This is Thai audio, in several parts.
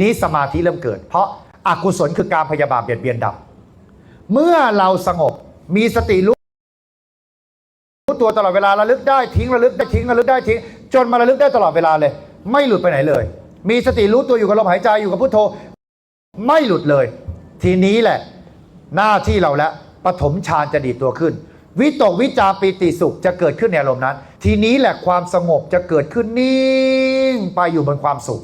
นี้สมาธิเริ่มเกิด เพราะอากุศลคือการพยาบาทเบียดเบียนดับ เมื่อเราสงบมีสติรู้รู้ตัวตลอดเวลาระลึกได้ทิ้งระลึกได้ทิ้งระลึกได้ทิ้ง จนมาระลึกได้ตลอดเวลาเลย ไม่หลุดไปไหนเลย มีสติรู้ตัวอยู่กับลมหายใจอยู่กับพุทโธ ไม่หลุดเลย ทีนี้แหละ หน้าที่เราแล้วปฐมฌานจะดีดตัวขึ้น วิตกวิจารปีติสุขจะเกิดขึ้นในอารมณ์นั้น ทีนี้แหละความสงบจะเกิดขึ้นนิ่งไปอยู่บนความสุข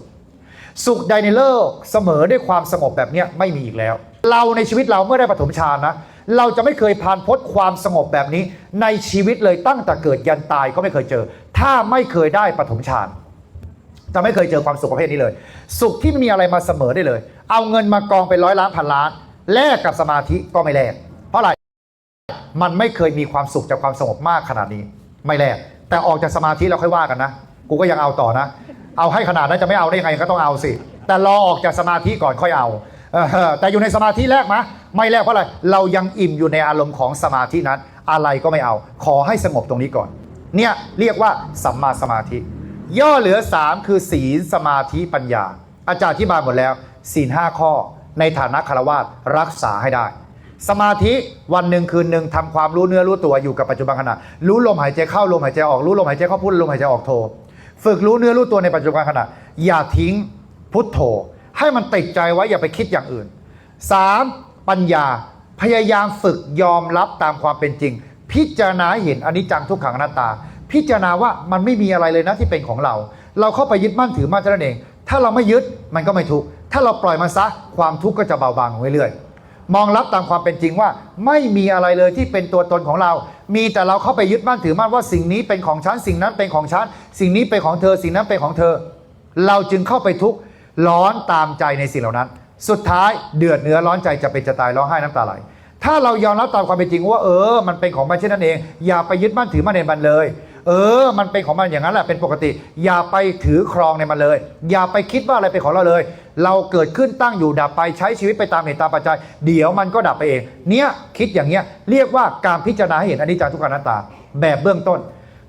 สุขใดในโลกเสมอด้วยความสงบแบบนี้ไม่มีอีกแล้ว เราในชีวิตเราเมื่อได้ปฐมฌานนะ เราจะไม่เคยผ่านพ้นความสงบแบบนี้ ในชีวิตเลยตั้งแต่เกิดยันตายก็ไม่เคยเจอ ถ้าไม่เคยได้ปฐมฌานจะไม่เคยเจอความสุขประเภทนี้เลย สุขที่ไม่มีอะไรมาเสมอได้เลย เอาเงินมากองเป็นร้อยล้านพันล้านแลกกับสมาธิก็ไม่แลกเพราะอะไรมันไม่เคยมีความสุขจากความสงบมากขนาดนี้ ไม่แลกแต่ออกจากสมาธิเราค่อยว่ากันนะ กูก็ยังเอาต่อนะ เอาให้ขนาดนั้นจะไม่เอาได้ยังไงก็ต้องเอาสิ แต่รอออกจากสมาธิก่อนค่อยเอาแต่อยู่ในสมาธิแรกมะไม่แลกเพราะอะไรเรายังอิ่มอยู่ในอารมณ์ของสมาธินั้น อะไรก็ไม่เอา ขอให้สงบตรงนี้ก่อน เนี่ยเรียกว่าสัมมาสมาธิ ย่อเหลือ 3 คือศีลสมาธิปัญญา อาจารย์ที่บายหมดแล้ว ศีลห้าข้อ ในฐานะคารวาสรักษาให้ได้ สมาธิวันหนึ่งคืนหนึ่งทำความรู้เนื้อรู้ตัวอยู่กับปัจจุบันขณะรู้ลมหายใจเข้าลมหายใจออกรู้ลมหายใจเข้าพุทลมหายใจออกโท ฝึกรู้เนื้อรู้ตัวในปัจจุบันขณะ อย่าทิ้งพุทโธ ให้มันติดใจไว้อย่าไปคิดอย่างอื่น 3. ปัญญาพยายามฝึกยอมรับตามความเป็นจริง พิจารณาเห็นอนิจจังทุกขังอนัตตา พิจารณาว่ามันไม่มีอะไรเลยนะที่เป็นของเรา เราเข้าไปยึดมั่นถือมั่นเท่านั้นเอง ถ้าเราไม่ยึดมันก็ไม่ทุกข์ถ้าเราปล่อยมันซะความทุกข์ก็จะเบาบางลงเรื่อยๆ มองรับตามความเป็นจริงว่า ไม่มีอะไรเลยที่เป็นตัวตนของเรา มีแต่เราเข้าไปยึดมั่นถือมั่นว่าสิ่งนี้เป็นของฉันสิ่งนั้นเป็นของฉันสิ่งนี้เป็นของเธอ สิ่งนั้นเป็นของเธอ เราจึงเข้าไปทุกข์ร้อนตามใจในสิ่งเหล่านั้น สุดท้ายเดือดเนื้อร้อนใจจะเป็นจะตายร้องไห้น้ำตาไหลถ้าเรายอมรับตามความเป็นจริงว่าเออ มันเป็นของมันเช่นนั้นเอง อย่าไปยึดมั่นถือมั่นในมันเลย เออ มันเป็นของมันอย่างนั้นแหละเป็นปกติ อย่าไปถือครองในมันเลย อย่าไปคิดว่าอะไรเป็นของเราเลย เราเกิดขึ้นตั้งอยู่ดับไปใช้ชีวิตไปตามเหตุตามปัจจัย เดี๋ยวมันก็ดับไปเอง เนี้ยคิดอย่างเงี้ยเรียกว่าการพิจารณาให้เห็นอนิจจังทุกขังอนัตตา แบบเบื้องต้น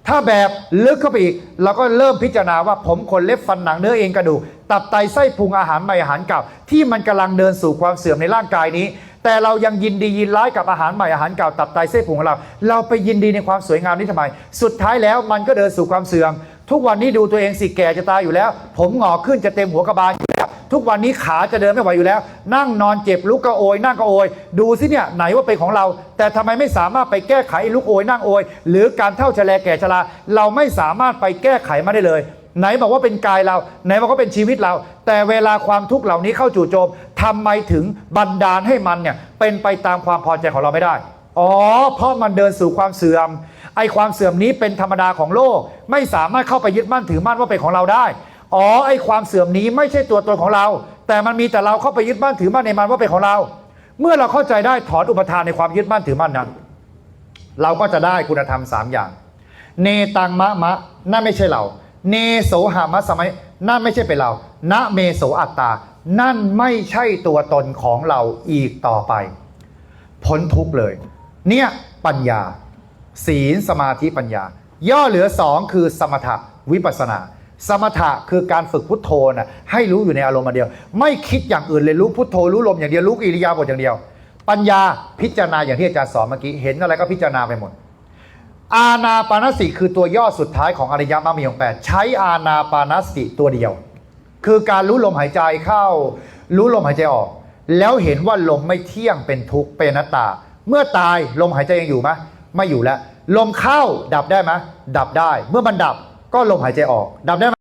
ถ้าแบบลึกเข้าไปอีกเราก็เริ่มพิจารณาว่าผมขนเล็บฟันหนังเนื้อเอ็นกระดูกตับไตไส้พุงอาหารใหม่อาหารเก่าที่มันกำลังเดินสู่ความเสื่อมในร่างกายนี้ แต่เรายังยินดียินร้ายกับอาหารใหม่อาหารเก่าตับไตไส้พุงของเรา เราไปยินดีในความสวยงามนี้ทำไม สุดท้ายแล้วมันก็เดินสู่ความเสื่อม ทุกวันนี้ดูตัวเองสิแก่จะตายอยู่แล้ว ผมหงอกขึ้นจะเต็มหัวกระบาลอยู่แล้วทุกวันนี้ขาจะเดินไม่ไหวอยู่แล้ว นั่งนอนเจ็บลุกก็โอยนั่งก็โอย ดูสิเนี่ยไหนว่าเป็นของเรา แต่ทำไมไม่สามารถไปแก้ไขลุกโอยนั่งโอย หรือการเท่าชะแลแก่ชราเราไม่สามารถไปแก้ไขมาได้เลย ไหนบอกว่าเป็นกายเรา ไหนบอกว่าเป็นชีวิตเรา แต่เวลาความทุกข์เหล่านี้เข้าจู่โจมทำไมถึงบันดาลให้มันเนี่ยเป็นไปตามความพอใจของเราไม่ได้ อ๋อ เพราะมันเดินสู่ความเสื่อม ไอความเสื่อมนี้เป็นธรรมดาของโลก ไม่สามารถเข้าไปยึดมั่นถือมั่นว่าเป็นของเราได้ อ๋อ ไอความเสื่อมนี้ไม่ใช่ตัวตนของเรา แต่มันมีแต่เราเข้าไปยึดมั่นถือมั่นในมันว่าเป็นของเรา เมื่อเราเข้าใจได้ถอนอุปทานในความยึดมั่นถือมั่นนั้น เราก็จะได้คุณธรรมสามอย่าง เนตังมะมะนั่นไม่ใช่เรา เนโสหามะสมัยนั่นไม่ใช่เป็นเรานะเมโสอัตตา นั่นไม่ใช่ตัวตนของเราอีกต่อไป พ้นทุกเลย เนี่ยปัญญา ศีลสมาธิปัญญา ย่อเหลือสองคือสมถะวิปัสนา สมถะคือการฝึกพุทโธนะให้รู้อยู่ในอารมณ์เดียว ไม่คิดอย่างอื่นเลยรู้พุทโธรู้ลมอย่างเดียวรู้อิริยาบถอย่างเดียว ปัญญาพิจารณาอย่างที่อาจารย์สอนเมื่อกี้เห็นอะไรก็พิจารณาไปหมด อาณาปานสติคือตัวย่อสุดท้ายของอริยมรรคมีองค์แปดใช้อาณาปานสติตัวเดียว คือการรู้ลมหายใจเข้า รู้ลมหายใจออก แล้วเห็นว่าลมไม่เที่ยงเป็นทุกข์เป็นนัตตา เมื่อตายลมหายใจยังอยู่ไหมไม่อยู่แล้ว ลมเข้าดับได้ไหมดับได้ เมื่อมันดับก็ลมหายใจออก ดับได้ไหม